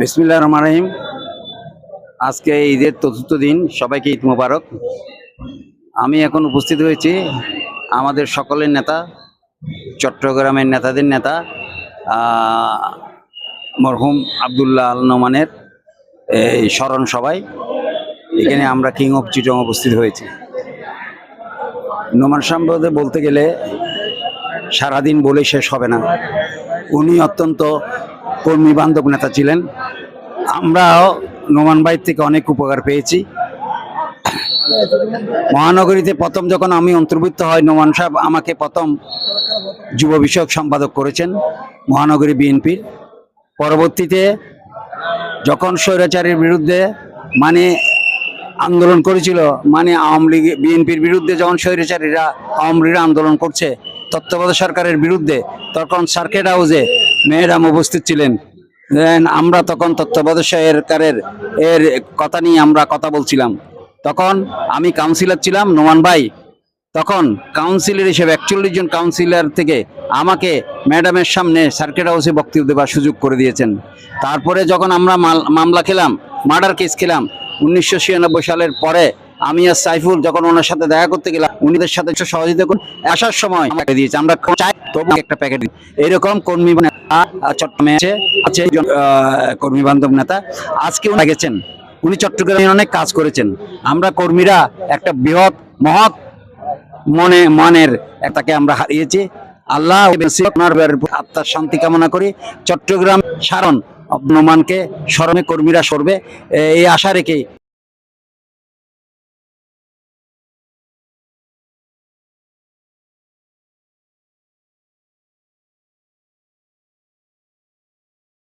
বিসমিল্লাহ রহমান রহিম। আজকে ঈদের চতুর্থ দিন, সবাইকে ঈদ মুবারক। আমি এখন উপস্থিত হয়েছি আমাদের সকলের নেতা, চট্টগ্রামের নেতাদের নেতা মরহুম আবদুল্লাহ আল নোমানের এই স্মরণ সবাই এখানে আমরা কিং অফ চিটং উপস্থিত হয়েছি। নোমান সম্পর্কে বলতে গেলে সারাদিন বলে শেষ হবে না। উনি অত্যন্ত কর্মী বান্ধব নেতা ছিলেন। আমরাও নোমান ভাই থেকে অনেক উপকার পেয়েছি। মহানগরীতে প্রথম যখন আমি অন্তর্ভুক্ত হয়, নোমান সাহেব আমাকে প্রথম যুব বিষয়ক সম্পাদক করেছেন মহানগরী বিএনপির। পরবর্তীতে যখন স্বৈরাচারের বিরুদ্ধে মানে আন্দোলন করেছিল মানে আওয়ামী লীগ বিএনপির বিরুদ্ধে যখন স্বৈরাচারীরা আওয়ামী লীগরা আন্দোলন করছে, তত্ত্বাবধায়ক সরকারের বিরুদ্ধে, তখন সার্কেট হাউসে মেয়েরাম উপস্থিত ছিলেন। আমরা তখন তত্ত্বাবধায়ক সরকারের এর কথা নিয়ে আমরা কথা বলছিলাম। তখন আমি কাউন্সিলর ছিলাম, নোমান ভাই। তখন কাউন্সিলর হিসেবে একচল্লিশ জন কাউন্সিলর থেকে আমাকে ম্যাডামের সামনে সার্কিট হাউসে বক্তব্য দেওয়ার সুযোগ করে দিয়েছেন। তারপরে যখন আমরা মাল- মামলা খেলাম মার্ডার কেস খেলাম, উনিশশো ছিয়ানব্বই সালের পরে আমি আর সাইফুল যখন ওনার সাথে দেখা করতে গেলাম, উনিদের সাথে সহযোগিতা করুন, আসার সময় দিয়েছে। আমরা চাই তবু একটা প্যাকেট এরকম কর্মী চট্টগ্রামে আছে আছে কর্মী বান্ধব নেতা। আজকে উনি গেছেন। উনি চট্টগ্রামে অনেক কাজ করেছেন। আমরা কর্মীরা একটা বৃহৎ, মহৎ মনে, মনের তাকে আমরা হারিয়েছি। আল্লাহ আত্মার শান্তি কামনা করি। চট্টগ্রাম সারণ নোমানকে স্মরণে কর্মীরা সরবে। এই আশা রেখে